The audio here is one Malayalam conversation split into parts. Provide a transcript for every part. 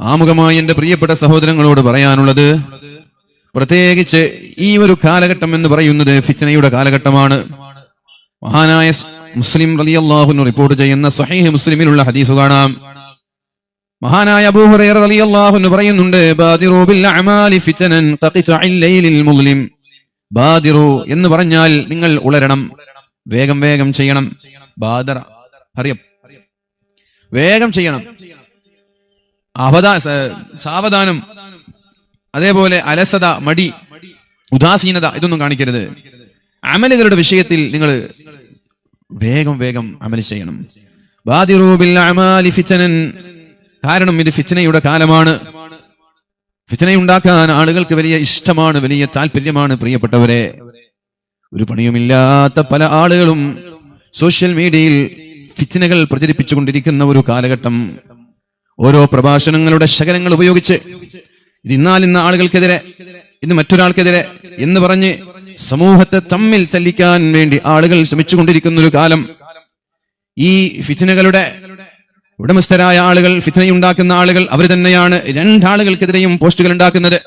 ആമുഖമായി എന്റെ പ്രിയപ്പെട്ട സഹോദരങ്ങളോട് പറയാനുള്ളത് പ്രത്യേകിച്ച് ഈ ഒരു കാലഘട്ടം എന്ന് പറയുന്നത് ഫിച്ചനയുടെ കാലഘട്ടമാണ്. മഹാനായ മുസ്ലിം റളിയല്ലാഹു റിപ്പോർട്ട് ചെയ്യുന്ന സഹീഹ് മുസ്ലിമിലുള്ള ഹദീസ് കാണാം. മഹാനായ അബൂഹുറൈറ റളിയല്ലാഹു അൻഹു പറയുന്നുണ്ട് ബാദിറു ബിൽ അഅമാലി ഫിതനൻ ലൈലിൽ മുസ്ലിം. ബാദിറു എന്ന് പറഞ്ഞാൽ നിങ്ങൾ ഉളരണം വേഗം വേഗം ചെയ്യണം. ബാദറ അറിയാം വേഗം ചെയ്യണം. അവധാ സാവധാനം. അതേപോലെ അലസത മടി ഉദാസീനത ഇതൊന്നും കാണിക്കരുത്. അമലുകളുടെ വിഷയത്തിൽ നിങ്ങൾ വേഗം വേഗം അമൽ ചെയ്യണം. കാരണം ഇത് ഫിച്ചനയുടെ കാലമാണ്. ഫിച്ചനയുണ്ടാക്കാൻ ആളുകൾക്ക് വലിയ ഇഷ്ടമാണ് വലിയ താല്പര്യമാണ് പ്രിയപ്പെട്ടവരെ. ഒരു പണിയുമില്ലാത്ത പല ആളുകളും സോഷ്യൽ മീഡിയയിൽ ഫിച്ചനകൾ പ്രചരിപ്പിച്ചുകൊണ്ടിരിക്കുന്ന ഒരു കാലഘട്ടം. ഓരോ പ്രഭാഷണങ്ങളുടെ ശകലങ്ങൾ ഉപയോഗിച്ച് ഇത് ഇന്നാലിന്ന ആളുകൾക്കെതിരെ ഇന്ന് മറ്റൊരാൾക്കെതിരെ എന്ന് പറഞ്ഞ് സമൂഹത്തെ തമ്മിൽ തല്ലിക്കാൻ വേണ്ടി ആളുകൾ ശ്രമിച്ചുകൊണ്ടിരിക്കുന്ന ഒരു കാലം. ഈ ഫിത്തനകളുടെ ഉടമസ്ഥരായ ആളുകൾ ഫിത്തനയുണ്ടാക്കുന്ന ആളുകൾ അവർ തന്നെയാണ് രണ്ടാളുകൾക്കെതിരെയും പോസ്റ്റുകൾ ഉണ്ടാക്കുന്നത്.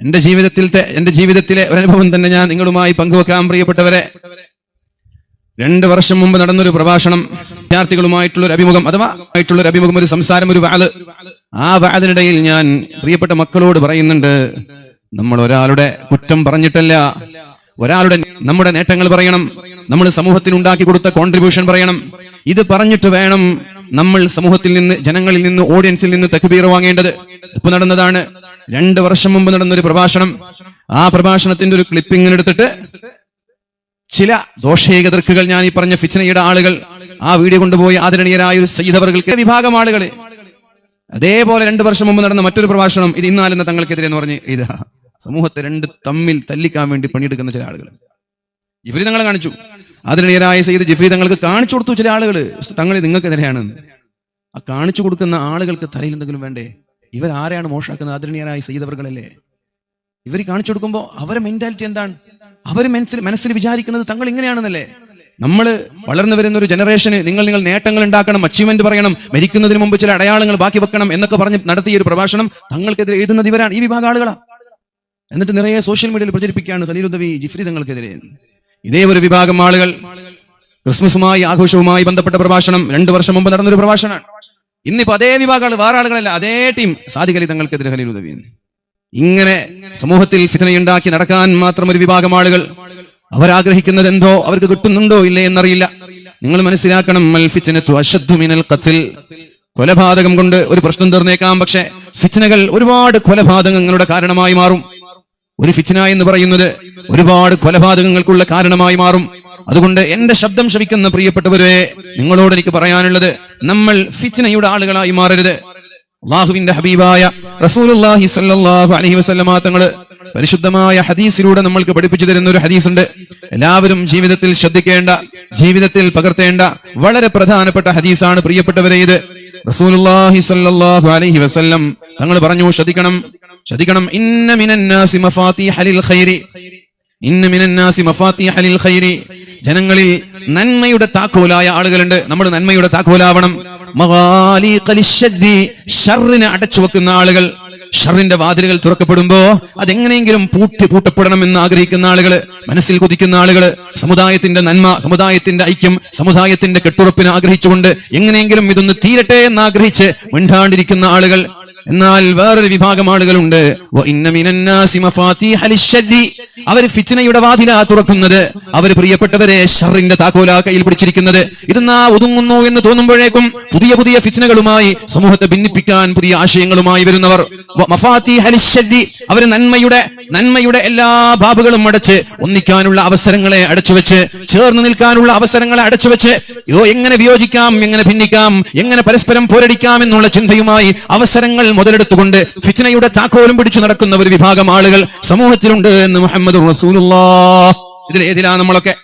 എന്റെ ജീവിതത്തിലത്തെ എന്റെ ജീവിതത്തിലെ ഒരനുഭവം തന്നെ ഞാൻ നിങ്ങളുമായി പങ്കുവെക്കാൻ പ്രിയപ്പെട്ടവരെ. രണ്ട് വർഷം മുമ്പ് നടന്നൊരു പ്രഭാഷണം വിദ്യാർത്ഥികളുമായിട്ടുള്ള ഒരു അഭിമുഖം അഥവാ ആയിട്ടുള്ള ഒരു അഭിമുഖം ഒരു സംസാരം ഒരു വാൾ ആ വാതിനിടയിൽ ഞാൻ പ്രിയപ്പെട്ട മക്കളോട് പറയുന്നുണ്ട് നമ്മൾ ഒരാളുടെ കുറ്റം പറഞ്ഞിട്ടല്ല ഒരാളുടെ നമ്മുടെ നേട്ടങ്ങൾ പറയണം നമ്മൾ സമൂഹത്തിന് ഉണ്ടാക്കി കൊടുത്ത കോൺട്രിബ്യൂഷൻ പറയണം. ഇത് പറഞ്ഞിട്ട് വേണം നമ്മൾ സമൂഹത്തിൽ നിന്ന് ജനങ്ങളിൽ നിന്ന് ഓഡിയൻസിൽ നിന്ന് തക്ബീർ വാങ്ങേണ്ടത്. ഇപ്പൊ നടന്നതാണ് രണ്ട് വർഷം മുമ്പ് നടന്ന ഒരു പ്രഭാഷണം. ആ പ്രഭാഷണത്തിന്റെ ഒരു ക്ലിപ്പിംഗ് എടുത്തിട്ട് ചില ദോഷേകതൃക്കുകൾ ഞാൻ ഈ പറഞ്ഞ ഫിച്ചനയുടെ ആളുകൾ ആ വീഡിയോ കൊണ്ടുപോയി ആദരണീയരായ ഒരു സയ്യിദവർക്ക് വിഭാഗം ആളുകൾ അതേപോലെ രണ്ടു വർഷം മുമ്പ് നടന്ന മറ്റൊരു പ്രഭാഷണം ഇത് ഇന്നാലെന്ന തങ്ങൾക്കെതിരെ എന്ന് പറഞ്ഞ് ഇത് സമൂഹത്തെ രണ്ട് തമ്മിൽ തല്ലിക്കാൻ വേണ്ടി പണിയെടുക്കുന്ന ചില ആളുകൾ. ജിഫ്രി തങ്ങളെ കാണിച്ചു. ആദരണീയരായ സയ്യിദ് ജിഫ്രി തങ്ങൾക്ക് കാണിച്ചു കൊടുത്തു ചില ആളുകൾ. തങ്ങൾ നിങ്ങൾക്കെതിരെയാണ്. ആ കാണിച്ചു കൊടുക്കുന്ന ആളുകൾക്ക് തലയിൽ എന്തെങ്കിലും വേണ്ടേ? ഇവരാരെയാണ് മോശമാക്കുന്നത് ആദരണീയരായ സയ്യിദവർകളല്ലേ ഇവർ കാണിച്ചു കൊടുക്കുമ്പോൾ അവരെ മെന്റാലിറ്റി എന്താണ്? അവർ മനസ്സിൽ മനസ്സിൽ വിചാരിക്കുന്നത് തങ്ങൾ ഇങ്ങനെയാണെന്നല്ലേ? നമ്മൾ വളർന്നു വരുന്ന ഒരു ജനറേഷന് നിങ്ങൾ നിങ്ങൾ നേട്ടങ്ങൾ ഉണ്ടാക്കണം അച്ചീവ്മെന്റ് പറയണം മരിക്കുന്നതിന് മുമ്പ് ചില അടയാളങ്ങൾ ബാക്കി വെക്കണം എന്നൊക്കെ പറഞ്ഞ് നടത്തിയ ഒരു പ്രഭാഷണം തങ്ങൾക്കെതിരെ എഴുതുന്നത് ഇവരാണ്. ഈ വിഭാഗ ആളുകളാ. എന്നിട്ട് നിറയെ സോഷ്യൽ മീഡിയയിൽ പ്രചരിപ്പിക്കുകയാണ് ഖലീലുദ്ദവി ജിഫ്രി തങ്ങൾക്കെതിരെ. ഇതേ ഒരു വിഭാഗം ആളുകൾ ക്രിസ്മസുമായി ആഘോഷവുമായി ബന്ധപ്പെട്ട പ്രഭാഷണം രണ്ടു വർഷം മുമ്പ് നടന്നൊരു പ്രഭാഷണമാണ്. ഇന്നിപ്പോ അതേ വിഭാഗങ്ങൾ വേറെ ആളുകളല്ല അതേ ടീം സാധികലി തങ്ങൾക്കെതിരെ ഖലീലുദ്ദവി ഇങ്ങനെ സമൂഹത്തിൽ ഫിതനയുണ്ടാക്കി നടക്കാൻ മാത്രം ഒരു വിഭാഗം ആളുകൾ അവരാഗ്രഹിക്കുന്നത് എന്തോ അവർക്ക് കിട്ടുന്നുണ്ടോ ഇല്ലേ എന്നറിയില്ല. നിങ്ങൾ മനസ്സിലാക്കണം മൽഫിച്ചനത്തു അശദ്ധുമിനൽ കത്തിൽ കൊലപാതകം കൊണ്ട് ഒരു പ്രശ്നം തീർന്നേക്കാം പക്ഷെ ഫിച്ചനകൾ ഒരുപാട് കൊലപാതകങ്ങളുടെ കാരണമായി മാറും. ഒരു ഫിച്ചന എന്ന് പറയുന്നത് ഒരുപാട് കൊലപാതകങ്ങൾക്കുള്ള കാരണമായി മാറും. അതുകൊണ്ട് എന്റെ ശബ്ദം ശ്രവിക്കുന്ന പ്രിയപ്പെട്ടവരെ നിങ്ങളോട് എനിക്ക് പറയാനുള്ളത് നമ്മൾ ഫിച്ചനയുടെ ആളുകളായി മാറരുത്. അള്ളാഹുവിന്റെ ഹബീബായ റസൂലുള്ളാഹി സ്വല്ലല്ലാഹു അലൈഹി വസ്ലമാ തങ്ങൾ പരിശുദ്ധമായ ഹദീസിലൂടെ നമ്മൾക്ക് പഠിപ്പിച്ചു തരുന്ന ഒരു ഹദീസ് ഉണ്ട് എല്ലാവരും ജീവിതത്തിൽ ശ്രദ്ധിക്കേണ്ട ജീവിതത്തിൽ പകർത്തേണ്ട വളരെ പ്രധാനപ്പെട്ട ഹദീസാണ് പ്രിയപ്പെട്ടവരെ ഇത്. റസൂലുള്ളാഹി സ്വല്ലല്ലാഹു അലൈഹി വസല്ലം തങ്ങൾ പറഞ്ഞു ശ്രദ്ധിക്കണം ശ്രദ്ധിക്കണം. ഇന്ന മിനന്നാസി മിനന്നാസി മഫാത്തിഹലിൽ ഖൈരി. ജനങ്ങളിൽ നന്മയുടെ താക്കോലായ ആളുകളുണ്ട്. നമ്മൾ നന്മയുടെ താക്കോലാവണം. ഷർറിനെ അടച്ചു വെക്കുന്ന ആളുകൾ. ഷറിന്റെ വാതിലുകൾ തുറക്കപ്പെടുമ്പോ അതെങ്ങനെയെങ്കിലും പൂട്ടി പൂട്ടപ്പെടണം എന്ന് ആഗ്രഹിക്കുന്ന ആളുകൾ മനസ്സിൽ കൊതിക്കുന്ന ആളുകൾ സമുദായത്തിന്റെ നന്മ സമുദായത്തിന്റെ ഐക്യം സമുദായത്തിന്റെ കെട്ടുറപ്പിന് ആഗ്രഹിച്ചുകൊണ്ട് എങ്ങനെയെങ്കിലും ഇതൊന്ന് തീരട്ടെ എന്ന് ആഗ്രഹിച്ച് മിണ്ടാണ്ടിരിക്കുന്ന ആളുകൾ. എന്നാൽ വേറൊരു വിഭാഗം ആളുകളുണ്ട്. അവർ ഫിത്നയുടെ വാതിലാ തുറക്കുന്നത്. അവർ പ്രിയപ്പെട്ടവരെ ഷറിന്റെ താക്കോല കയ്യിൽ പിടിച്ചിരിക്കുന്നത്. ഇതെന്നാ ഒതുങ്ങുന്നു എന്ന് തോന്നുമ്പോഴേക്കും പുതിയ പുതിയ ഫിച്ചനകളുമായി സമൂഹത്തെ ഭിന്നിപ്പിക്കാൻ പുതിയ ആശയങ്ങളുമായി വരുന്നവർ. അവർ നന്മയുടെ നന്മയുടെ എല്ലാ ബാബുകളും അടച്ച് ഒന്നിക്കാനുള്ള അവസരങ്ങളെ അടച്ചു വെച്ച് ചേർന്ന് നിൽക്കാനുള്ള അവസരങ്ങളെ അടച്ചു വെച്ച് യോ എങ്ങനെ വിയോജിക്കാം എങ്ങനെ ഭിന്നിക്കാം എങ്ങനെ പരസ്പരം പോരടിക്കാം എന്നുള്ള ചിന്തയുമായി അവസരങ്ങൾ മുതലെടുത്തുകൊണ്ട് ഫിച്ചനയുടെ താക്കോലും പിടിച്ചു നടക്കുന്ന ഒരു വിഭാഗം ആളുകൾ സമൂഹത്തിലുണ്ട് എന്ന് മുഹമ്മദ് റസൂലുള്ളാ ഇതിൽ ഏതിലാ നമ്മളൊക്കെ?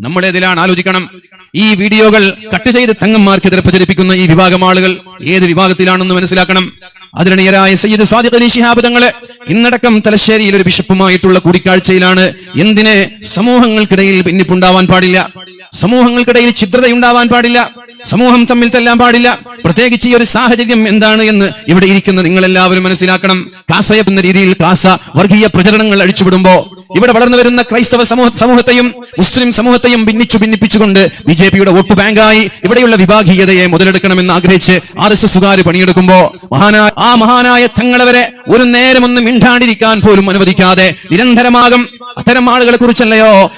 നമ്മൾ ഏതിലാണ്? ആലോചിക്കണം. ഈ വീഡിയോകൾ കട്ട് ചെയ്ത് തങ്ങന്മാർക്കെതിരെ പ്രചരിപ്പിക്കുന്ന ഈ വിഭാഗം ആളുകൾ ഏത് വിഭാഗത്തിലാണെന്ന് മനസ്സിലാക്കണം. അതിരണീയരായ സയ്യിദ് സാദിഖ് അലി ശിഹാബ് തങ്ങളെ ഇന്നടക്കം തലശ്ശേരിയിൽ ഒരു ബിഷപ്പുമായിട്ടുള്ള കൂടിക്കാഴ്ചയിലാണ്. എന്തിനെ സമൂഹങ്ങൾക്കിടയിൽ ഭിന്നിപ്പുണ്ടാവാൻ പാടില്ല? സമൂഹങ്ങൾക്കിടയിൽ ഛിദ്രതയുണ്ടാവാൻ പാടില്ല. സമൂഹം തമ്മിൽ തെല്ലാൻ പാടില്ല. പ്രത്യേകിച്ച് ഈ ഒരു സാഹചര്യം എന്താണ് എന്ന് ഇവിടെ ഇരിക്കുന്ന നിങ്ങൾ എല്ലാവരും മനസ്സിലാക്കണം. കാസയ എന്ന രീതിയിൽ കാസ വർഗീയ പ്രചരണങ്ങൾ അഴിച്ചുവിടുമ്പോ ഇവിടെ വളർന്നു വരുന്ന ക്രൈസ്തവ സമൂഹ സമൂഹത്തെയും മുസ്ലിം സമൂഹത്തെയും ഭിന്നിച്ചു ഭിന്നിപ്പിച്ചുകൊണ്ട് ബി ജെ പിയുടെ വോട്ട് ബാങ്കായി ഇവിടെയുള്ള വിഭാഗീയതയെ മുതലെടുക്കണമെന്ന് ആഗ്രഹിച്ച് ആർ എസ് എസുകാർ പണിയെടുക്കുമ്പോ മഹാനായ ആ മഹാനായ തങ്ങളവരെ ഒരു നേരമൊന്നും മിണ്ടാണ്ടിരിക്കാൻ പോലും അനുവദിക്കാതെ നിരന്തരമാകും അത്തരം ആളുകളെ കുറിച്ചല്ലയോ.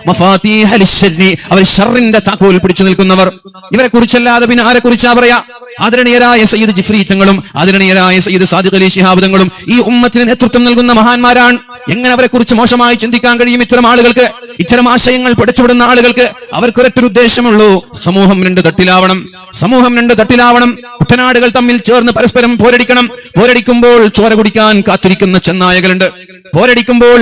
അവർ ഷറിന്റെ താക്കോൽ പിടിച്ചു നിൽക്കുന്നവർ. ഇവരെ കുറിച്ചല്ലാതെ പിന്നെ ആരെ കുറിച്ചാ പറയാ? ആദരണീയരായ സയ്യിദ് ജിഫ്രി തങ്ങളും ആദരണീയരായ സയ്യിദ് സാദിഖ് അലി ശിഹാബ് തങ്ങളും ഈ ഉമ്മത്തിന് നേതൃത്വം നൽകുന്ന മഹാന്മാരാണ്. എങ്ങനെ അവരെ കുറിച്ച് മോശമായി ചിന്തിക്കാൻ കഴിയും ഇത്തരം ആളുകൾക്ക്? ഇത്തരം ആശയങ്ങൾ പഠിച്ചുവിടുന്ന ആളുകൾക്ക് അവർക്കൊരൊറ്റൊരു ഉദ്ദേശമുള്ളൂ. സമൂഹം രണ്ട് തട്ടിലാവണം. സമൂഹം രണ്ട് തട്ടിലാവണം. കുട്ടനാടുകൾ തമ്മിൽ ചേർന്ന് പരസ്പരം പോരടിക്കണം. പോരടിക്കുമ്പോൾ ചോര കുടിക്കാൻ കാത്തിരിക്കുന്ന ചെന്നായകളുണ്ട്. പോരടിക്കുമ്പോൾ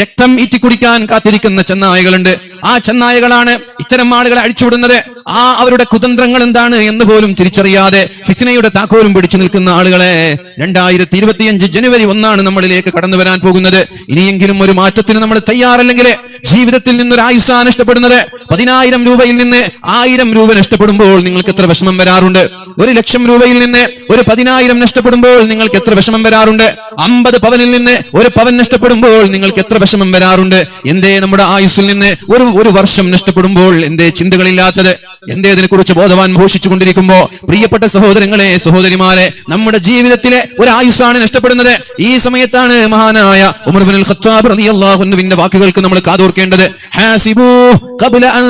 രക്തം ഈറ്റി കുടിക്കാൻ കാത്തിരിക്കുന്ന ചെന്നായകളുണ്ട്. ആ ചെന്നായകളാണ് ഇത്തരം ആളുകളെ അഴിച്ചുവിടുന്നത്. ആ അവരുടെ കുതന്ത്രങ്ങൾ എന്താണ് എന്ന് പോലും തിരിച്ചറിയാതെ ഫിസിനയുടെ താക്കോലും പിടിച്ചു നിൽക്കുന്ന ആളുകളെ രണ്ടായിരത്തി ഇരുപത്തിയഞ്ച് ജനുവരി ഒന്നാണ് നമ്മളിലേക്ക് കടന്നു വരാൻ പോകുന്നത്. ഇനിയെങ്കിലും ഒരു മാറ്റത്തിന് നമ്മൾ തയ്യാറല്ലെങ്കിൽ ജീവിതത്തിൽ നിന്നൊരു ആയുസ നഷ്ടപ്പെടുന്നത്. പതിനായിരം രൂപയിൽ നിന്ന് ആയിരം രൂപ നഷ്ടപ്പെടുമ്പോൾ നിങ്ങൾക്ക് എത്ര വിഷമം വരാറുണ്ട്? ഒരു ലക്ഷം രൂപയിൽ നിന്ന് ഒരു പതിനായിരം നഷ്ടപ്പെടുമ്പോൾ നിങ്ങൾക്ക് എത്ര വിഷമം വരാറുണ്ട്? അമ്പത് പവനിൽ നിന്ന് ഒരു പവൻ നഷ്ടപ്പെടുമ്പോൾ നിങ്ങൾക്ക് എത്ര വിഷമം വരാറുണ്ട്? എന്തേ നമ്മുടെ ആയുസ്സിൽ നിന്ന് ഒരു ഒരു വർഷം നഷ്ടപ്പെടുമ്പോൾ എന്തേ ചിന്തകളില്ലാത്തത്? എന്തേ ഇതിനെക്കുറിച്ച് ബോധവാൻ ഘോഷിച്ചു കൊണ്ടിരിക്കുമ്പോ പ്രിയപ്പെട്ട സഹോദരങ്ങളെ സഹോദരിമാരെ നമ്മുടെ ജീവിതത്തിലെ ഒരു ആയുസ്സാണ് നഷ്ടപ്പെടുന്നത്. ഈ സമയത്താണ് മഹാനായ ഉമർ ബിൻ ഖത്താബ് വാക്കുകൾക്ക് നമ്മൾ കാതോർക്കേണ്ടത്. ഹാസിബു ഖബ്ല അൻ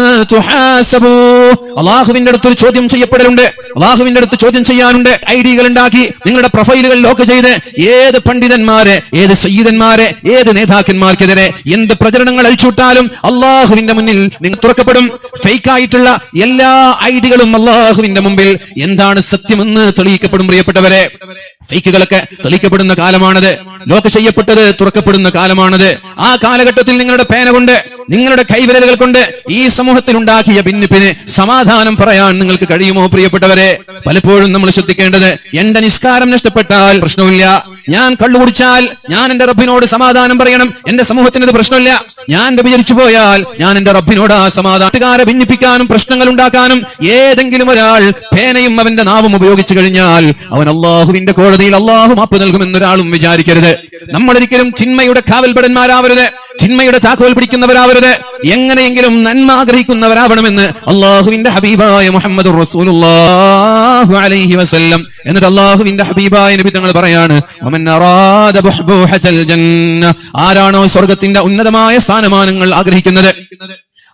അള്ളാഹുവിന്റെ അടുത്ത് ഒരു ചോദ്യം ചെയ്യപ്പെടലുണ്ട്. അള്ളാഹുവിന്റെ അടുത്ത് ചോദ്യം ചെയ്യാനുണ്ട്. ഐഡികൾ ഉണ്ടാക്കി നിങ്ങളുടെ പ്രൊഫൈലുകൾ ലോക്ക് ചെയ്ത് ഏത് പണ്ഡിതന്മാരെ ഏത് സയ്യിദന്മാരെ ഏത് നേതാക്കന്മാർക്കെതിരെ എന്ത് പ്രചരണങ്ങൾ അഴിച്ചുവിട്ടാലും അള്ളാഹുവിന്റെ മുന്നിൽ നിങ്ങൾ തുറക്കപ്പെടും. ഫേക്ക് ആയിട്ടുള്ള എല്ലാ ഐഡികളും അള്ളാഹുവിന്റെ മുമ്പിൽ എന്താണ് സത്യമെന്ന് തെളിയിക്കപ്പെടും പ്രിയപ്പെട്ടവരെ? ഫേക്കുകളൊക്കെ തെളിയിക്കപ്പെടുന്ന കാലമാണത്. ലോക്ക് ചെയ്യപ്പെട്ടത് തുറക്കപ്പെടുന്ന കാലമാണത്. ആ കാലഘട്ടത്തിൽ നിങ്ങളുടെ പേന കൊണ്ട് നിങ്ങളുടെ കൈവിരലുകൾ കൊണ്ട് ഈ സമൂഹത്തിൽ ഉണ്ടാക്കിയ ഭിന്നിപ്പിന് സമാധാനം പറയാൻ നിങ്ങൾക്ക് കഴിയുമോ പ്രിയപ്പെട്ടവരെ? പലപ്പോഴും നമ്മൾ ശ്രദ്ധിക്കേണ്ടത് എന്റെ നിസ്കാരം നഷ്ടപ്പെട്ടാൽ പ്രശ്നമില്ല. ഞാൻ കള്ളു കുടിച്ചാൽ ഞാൻ എന്റെ റബ്ബിനോട് സമാധാനം പറയണം. എന്റെ സമൂഹത്തിന് പ്രശ്നമില്ല. ഞാൻ വ്യഭിചരിച്ചു പോയാൽ ഞാൻ എന്റെ റബ്ബിനോട് ആ സമാധാനക്കാരെ ഭിന്നിപ്പിക്കാനും പ്രശ്നങ്ങൾ ഉണ്ടാക്കാനും ഏതെങ്കിലും ഒരാൾ പേനയും അവന്റെ നാവും ഉപയോഗിച്ചു കഴിഞ്ഞാൽ അവൻ അള്ളാഹുവിന്റെ കോടതിയിൽ അള്ളാഹു മാപ്പ് നൽകുമെന്നൊരാളും വിചാരിക്കരുത്. നമ്മളൊരിക്കലും ചിന്മയുടെ കാവൽപടന്മാരാവരുത്. ചിന്മയുടെ താക്കോൽ പിടിക്കുന്നവരാവരുത്. എങ്ങനെയെങ്കിലും നന്മ ആഗ്രഹിക്കുന്നവരാവണമെന്ന് അള്ളാഹുവിന്റെ ഹബീബായ മുഹമ്മദ് അലൈഹി വസല്ലം. എന്നിട്ട് അള്ളാഹുവിന്റെ ഹബീബായ നബി തങ്ങൾ പറയാണ് ആരാണോ സ്വർഗത്തിന്റെ ഉന്നതമായ സ്ഥാനമാനങ്ങൾ ആഗ്രഹിക്കുന്നത്?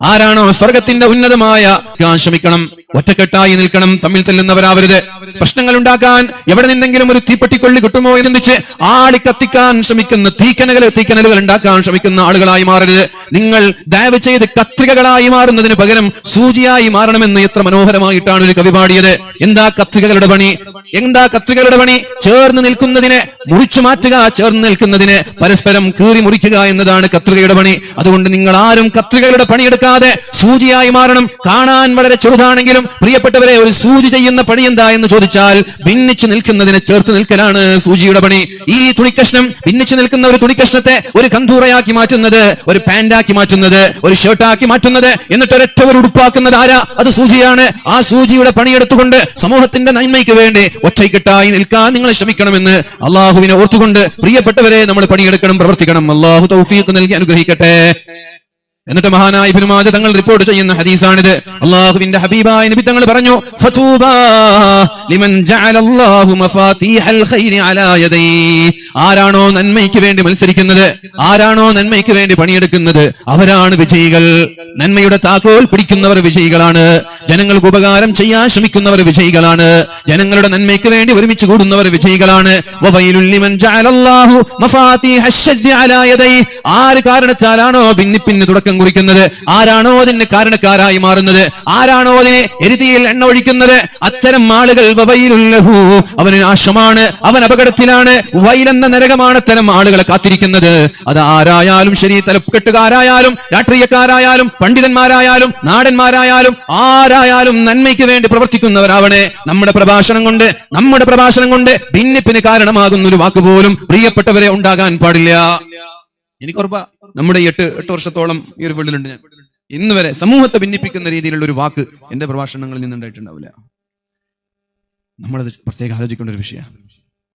ആരാണോ സ്വർഗത്തിന്റെ ഉന്നതമായ? ശ്രമിക്കണം ഒറ്റക്കെട്ടായി നിൽക്കണം. തമ്മിൽ തെല്ലുന്നവരാവരുത്. പ്രശ്നങ്ങൾ ഉണ്ടാക്കാൻ എവിടെ നിന്നെങ്കിലും ഒരു തീപ്പെട്ടിക്കൊള്ളി കിട്ടുമോ എന്ന് ചിന്തിച്ച് ആളി കത്തിക്കാൻ ശ്രമിക്കുന്ന തീക്കനകൾ തീക്കനലുകൾ ഉണ്ടാക്കാൻ ശ്രമിക്കുന്ന ആളുകളായി മാറരുത്. നിങ്ങൾ ദയവ് ചെയ്ത് കത്രികകളായി മാറുന്നതിന് പകരം സൂചിയായി മാറണമെന്ന് എത്ര മനോഹരമായിട്ടാണ് ഒരു കവി പാടിയത്. എന്താ കത്രികകളുടെ പണി? എന്താ കത്രികളുടെ പണി? ചേർന്ന് നിൽക്കുന്നതിനെ മുറിച്ചു മാറ്റുക ചേർന്ന് നിൽക്കുന്നതിന് പരസ്പരം കീറി മുറിക്കുക എന്നതാണ് കത്രികയുടെ പണി. അതുകൊണ്ട് നിങ്ങൾ ആരും കത്രികളുടെ പണിയെടുക്കാതെ സൂചിയായി മാറണം. കാണാൻ വളരെ ചെറുതാണെങ്കിലും പ്രിയപ്പെട്ടവരെ ഒരു സൂചി ചെയ്യുന്ന പണി എന്താ എന്ന് ചോദിച്ചാൽ ഭിന്നിച്ചു നിൽക്കുന്നതിനെ ചേർത്ത് നിൽക്കലാണ് സൂചിയുടെ പണി. ഈ തുണിക്കഷ്ണം ഭിന്നിച്ചു നിൽക്കുന്ന ഒരു തുണിക്കഷ്ണത്തെ ഒരു കന്തൂറയാക്കി മാറ്റുന്നത് ഒരു പാന്റാക്കി മാറ്റുന്നത് ഒരു ഷർട്ടാക്കി മാറ്റുന്നത് എന്നിട്ട് ഒരൊറ്റ ഒരു ഉടുപ്പാക്കുന്നത് ആരാ? അത് സൂചിയാണ്. ആ സൂചിയുടെ പണിയെടുത്തുകൊണ്ട് സമൂഹത്തിന്റെ നന്മയ്ക്ക് വേണ്ടി ഒറ്റയ്ക്കെട്ടായി നിൽക്കാൻ നിങ്ങൾ ശ്രമിക്കണമെന്ന് അള്ളാഹുവിനെ ഓർത്തുകൊണ്ട് പ്രിയപ്പെട്ടവരെ നമ്മൾ പണിയെടുക്കണം പ്രവർത്തിക്കണം. അള്ളാഹു തൗഫീഖ് നൽകി അനുഗ്രഹിക്കട്ടെ. എന്നിട്ട് മഹാനായ ഇബ്നുമാജ തങ്ങൾ റിപ്പോർട്ട് ചെയ്യുന്ന ഹദീസാണിത്. അള്ളാഹുവിന്റെ ഹബീബായ നബി തങ്ങൾ പറഞ്ഞു ലിമൻ ഖൈരി അലാ ആരാണോ നന്മയ്ക്ക് വേണ്ടി മത്സരിക്കുന്നത് ആരാണോ നന്മയ്ക്ക് വേണ്ടി പണിയെടുക്കുന്നത് അവരാണ് വിജയികൾ. നന്മയുടെ താക്കോൽ പിടിക്കുന്നവർ വിജയികളാണ്. ജനങ്ങൾക്ക് ഉപകാരം ചെയ്യാൻ ശ്രമിക്കുന്നവർ വിജയികളാണ്. ജനങ്ങളുടെ നന്മയ്ക്ക് വേണ്ടി ഒരുമിച്ച് കൂടുന്നവർ വിജയികളാണ്. ആര് കാരണത്താലാണോ ഭിന്നിപ്പിന് തുടക്കം കുറിക്കുന്നത്? ആരാണോ അതിന് കാരണക്കാരായി മാറുന്നത്? ആരാണോ അതിനെ എരുതിയിൽ എണ്ണ ഒഴിക്കുന്നത്? അത്തരം ആളുകൾ അവന് നാശമാണ് അവൻ അപകടത്തിലാണ്. വൈലെന്ന നരകമാണ് അത്തരം ആളുകളെ കാത്തിരിക്കുന്നത്. അത് ആരായാലും ശരി തലക്കെട്ടുകാരായാലും രാഷ്ട്രീയക്കാരായാലും പണ്ഡിതന്മാരായാലും നാടന്മാരായാലും ആരായാലും നന്മയ്ക്ക് വേണ്ടി പ്രവർത്തിക്കുന്നവരാവണേ. നമ്മുടെ പ്രഭാഷണം കൊണ്ട് നമ്മുടെ പ്രഭാഷണം കൊണ്ട് ഭിന്നിപ്പിന് കാരണമാകുന്ന ഒരു വാക്ക് പോലും പ്രിയപ്പെട്ടവരെ ഉണ്ടാകാൻ പാടില്ല. എനിക്ക് ഉറപ്പാ നമ്മുടെ എട്ട് എട്ട് വർഷത്തോളം ഈ ഒരു വീട്ടിലുണ്ട് ഞാൻ. ഇന്ന് വരെ സമൂഹത്തെ ഭിന്നിപ്പിക്കുന്ന രീതിയിലുള്ള ഒരു വാക്ക് എന്റെ പ്രഭാഷണങ്ങളിൽ നിന്നുണ്ടായിട്ടുണ്ടാവില്ല. നമ്മളത് പ്രത്യേകം ആലോചിക്കേണ്ട ഒരു വിഷയമാണ്.